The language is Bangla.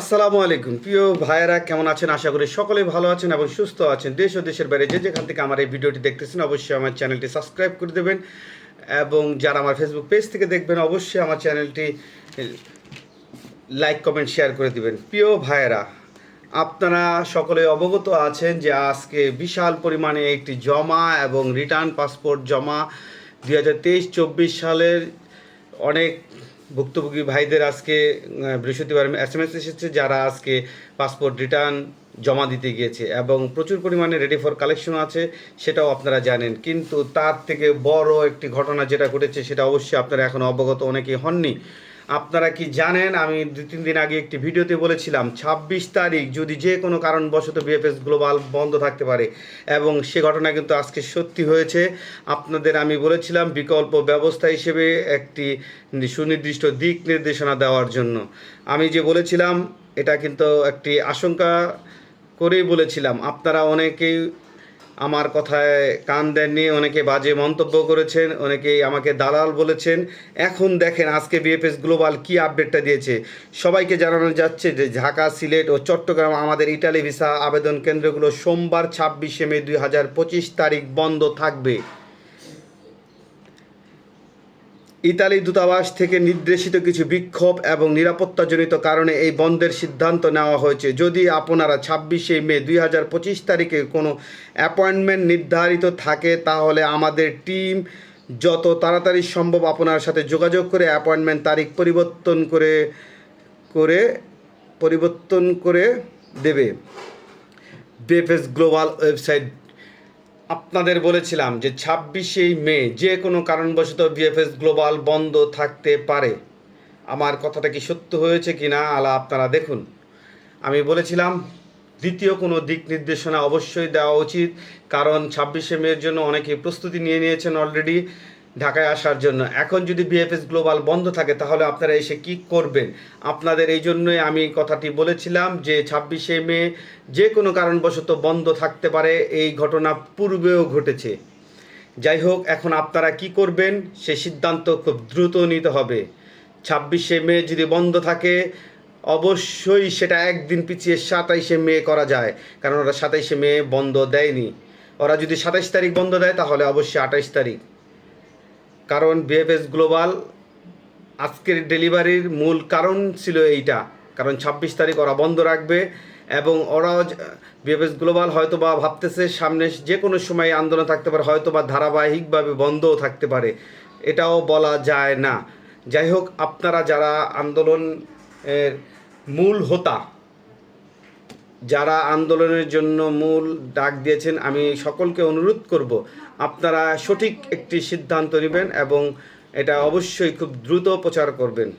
আসসালামু আলাইকুম। প্রিয় ভাইয়েরা, কেমন আছেন? আশা করি সকলেই ভালো আছেন এবং সুস্থ আছেন। দেশ ও দেশের বাইরে যে যেখান থেকে আমার এই ভিডিওটি দেখতেছেন, অবশ্যই আমার চ্যানেলটি সাবস্ক্রাইব করে দেবেন এবং যারা আমার ফেসবুক পেজ থেকে দেখবেন, অবশ্যই আমার চ্যানেলটি লাইক কমেন্ট শেয়ার করে দিবেন। প্রিয় ভাইয়েরা, আপনারা সকলে অবগত আছেন যে আজকে বিশাল পরিমাণে একটি জমা এবং রিটার্ন পাসপোর্ট জমা। দুই হাজার তেইশ, চব্বিশ সালের অনেক ভুক্তভোগী ভাইদের আজকে বৃহস্পতিবার এস এম এস এসেছে যারা আজকে পাসপোর্ট রিটার্ন জমা দিতে গিয়েছে এবং প্রচুর পরিমাণে রেডি ফর কালেকশন আছে, সেটাও আপনারা জানেন। কিন্তু তার থেকে বড় একটি ঘটনা যেটা ঘটেছে, সেটা অবশ্যই আপনারা এখন অবগত অনেকেই হননি। আপনারা কি জানেন? আমি দু তিন দিন আগে একটি ভিডিওতে বলেছিলাম, ছাব্বিশ তারিখ যদি যে কোনো কারণবশত বিএফএস গ্লোবাল বন্ধ থাকতে পারে এবং সে ঘটনা কিন্তু আজকে সত্যি হয়েছে, আপনাদের আমি বলেছিলাম বিকল্প ব্যবস্থা হিসেবে একটি সুনির্দিষ্ট দিক নির্দেশনা দেওয়ার জন্য। আমি যে বলেছিলাম, এটা কিন্তু একটি আশঙ্কা করেই বলেছিলাম, আপনারা অনেকেই আমার কথায় কান দেননি, অনেকে বাজে মন্তব্য করেছেন, অনেকেই আমাকে দালাল বলেছেন। এখন দেখেন আজকে বিএফএস গ্লোবাল কি আপডেটটা দিয়েছে। সবাইকে জানানো যাচ্ছে যে ঢাকা, সিলেট ও চট্টগ্রাম আমাদের ইটালি ভিসা আবেদন কেন্দ্রগুলো সোমবার ছাব্বিশে মে দুই হাজার পঁচিশ তারিখ বন্ধ থাকবে। ইতালি দূতাবাস থেকে নির্দেশিত কিছু বিক্ষোভ এবং নিরাপত্তাজনিত কারণে এই বন্ধের সিদ্ধান্ত নেওয়া হয়েছে। যদি আপনারা ছাব্বিশে মে দুই হাজার পঁচিশ তারিখে কোনো অ্যাপয়েন্টমেন্ট নির্ধারিত থাকে, তাহলে আমাদের টিম যত তাড়াতাড়ি সম্ভব আপনার সাথে যোগাযোগ করে অ্যাপয়েন্টমেন্ট তারিখ পরিবর্তন করে করে পরিবর্তন করে দেবে। বিএফএস গ্লোবাল ওয়েবসাইট আপনাদের বলেছিলাম যে ছাব্বিশে মে যে কোনো কারণবশত বিএফএস গ্লোবাল বন্ধ থাকতে পারে। আমার কথাটা কি সত্য হয়েছে কি না, আলা আপনারা দেখুন। আমি বলেছিলাম, দ্বিতীয় কোনো দিক নির্দেশনা অবশ্যই দেওয়া উচিত, কারণ ছাব্বিশে মের জন্য অনেকে প্রস্তুতি নিয়ে নিয়েছেন অলরেডি ঢাকায় আসার জন্য। এখন যদি বিএফএস গ্লোবাল বন্ধ থাকে, তাহলে আপনারা এসে কি করবেন? আপনাদের এই জন্যই আমি কথাটি বলেছিলাম যে, ছাব্বিশে মে যে কোনো কারণবশত বন্ধ থাকতে পারে, এই ঘটনা পূর্বেও ঘটেছে। যাই হোক, এখন আপনারা কি করবেন? সে সিদ্ধান্ত খুব দ্রুত নিতে হবে। ছাব্বিশে মে যদি বন্ধ থাকে, অবশ্যই সেটা একদিন পিছিয়ে সাতাইশে মে করা যায়। কারণ ওরা সাতাইশে মে বন্ধ দেয়নি। ওরা যদি সাতাইশ তারিখ বন্ধ দেয়, তাহলে অবশ্যই আঠাইশ তারিখ। কারণ বিএফএস গ্লোবাল আজকের ডেলিভারির মূল কারণ ছিল এইটা। কারণ ছাব্বিশ তারিখ ওরা বন্ধ রাখবে এবং ওরাও বিএফএস গ্লোবাল হয়তো বা ভাবতেছে সামনে যে কোনো সময় আন্দোলন থাকতে পারে হয়তো বা ধারাবাহিকভাবে বন্ধও থাকতে পারে। এটাও বলা যায় না। যাই হোক, আপনারা যারা আন্দোলন মূল হোতা যারা আন্দোলনের জন্য মূল ডাক দিয়েছেন, আমি সকলকে অনুরোধ করব, আপনারা সঠিক একটি সিদ্ধান্ত নেবেন এবং এটা অবশ্যই খুব দ্রুত প্রচার করবেন।